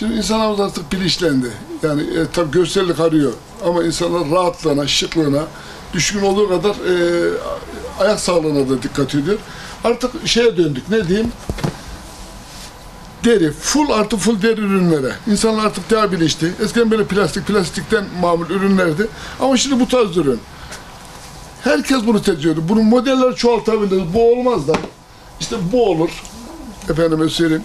Şimdi insanlarımız artık bilinçlendi. Yani e, tabii görsellik arıyor ama insanlar rahatlığına, şıklığına, düşkün olduğu kadar e, ayak sağlığına da dikkat ediyor. Artık şeye döndük, ne diyeyim? Deri, full artı full deri ürünlere. İnsanlar artık daha bilinçli. Eskiden böyle plastik, plastikten mamul ürünlerdi. Ama şimdi bu tarz ürün. Herkes bunu tercih. Bunun modelleri çoğaltabiliriz. Bu olmaz da. İşte bu olur. Efendime söyleyeyim.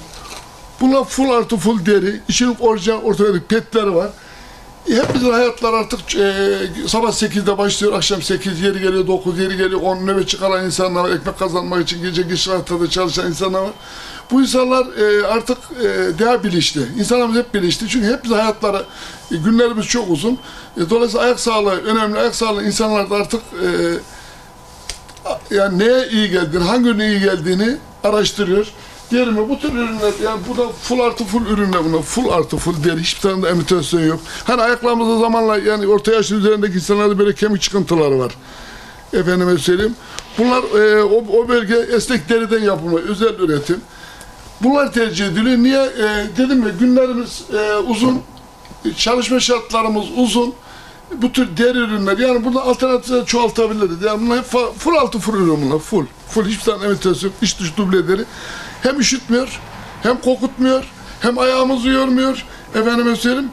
Bunlar full artı full deri. İçinin orijinal ortopedik petleri var. E, hepimizin hayatlar artık e, sabah 8'de başlıyor, akşam 8, yeri geliyor 9, yeri geliyor 10 nöbet çıkaran insanlar var, ekmek kazanmak için gece geç saatte çalışan insanlar var. Bu insanlar e, artık e, daha bilinçli. İnsanlarımız hep bilinçli çünkü hepimiz hayatları, e, günlerimiz çok uzun. E, dolayısıyla ayak sağlığı önemli. Ayak sağlığı insanlar da artık e, yani neye iyi geldiğini, hangi ürüne iyi geldiğini araştırıyor. Diğer mi? Bu tür ürünler, yani bu da full artı full ürünler bunlar. Full artı full deri. Hiçbir tane de imitasyon yok. Hani ayaklarımızda zamanla yani orta yaşın üzerindeki insanlarda böyle kemik çıkıntıları var. Efendime söyleyeyim. Bunlar e, o, o bölge esnek deriden yapılma, özel üretim. Bunlar tercih ediliyor. Niye? E, dedim ya günlerimiz e, uzun, çalışma şartlarımız uzun. Bu tür deri ürünler yani burada alternatifler çoğaltabiliriz. Yani bunlar hep full altı full ürün bunlar. Full. Full hiçbir tane imitasyon, iç dış duble deri. Hem üşütmüyor, hem kokutmuyor, hem ayağımızı yormuyor. Efendime söyleyeyim.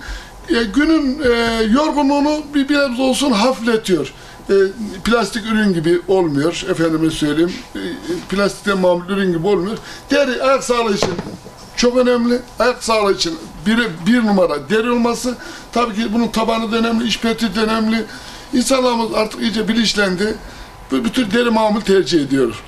E, günün e, yorgunluğunu bir biraz olsun hafifletiyor. E, plastik ürün gibi olmuyor. Efendime söyleyeyim. E, plastikten mamul ürün gibi olmuyor. Deri ayak sağlığı için çok önemli. Ayak sağlığı için bir, bir numara deri olması. Tabii ki bunun tabanı da önemli, iç peti de önemli. İnsanlarımız artık iyice bilinçlendi. Bu, bu tür deri mamul tercih ediyor.